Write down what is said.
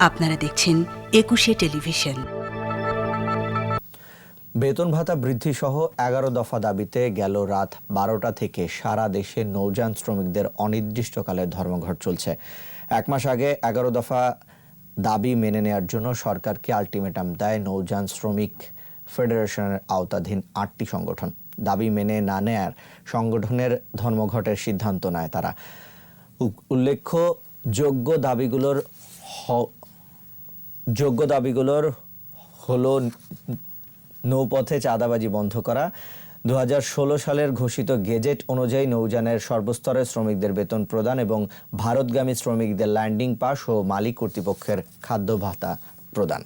আপনারা দেখছেন একুশে টেলিভিশন। বেতন ভাতা বৃদ্ধি সহ এগারো দফা দাবিতে গেল রাত বারোটা থেকে সারা দেশে নৌযান শ্রমিকদের অনির্দিষ্টকালে ধর্মঘট চলছে। এক মাস আগে এগারো দফা দাবি মেনে নেয়ার জন্য সরকারকে আলটিমেটাম দেয় নৌযান শ্রমিক ফেডারেশনের আওতাধীন আটটি সংগঠন। দাবি মেনে না নেয়ার সংগঠনের ধর্মঘটের সিদ্ধান্ত নেয় তারা। উল্লেখ্য, যোগ্য দাবিগুলোর যোগ্য দাবিগুলোর হলো নৌপথে চাঁদাবাজি বন্ধ করা। দু হাজার ষোলো সালের ঘোষিত গেজেট অনুযায়ী নৌযানের সর্বস্তরের শ্রমিকদের বেতন প্রদান এবং ভারতগামী শ্রমিকদের ল্যান্ডিং পাস ও মালিক কর্তৃপক্ষের খাদ্য ভাতা প্রদান।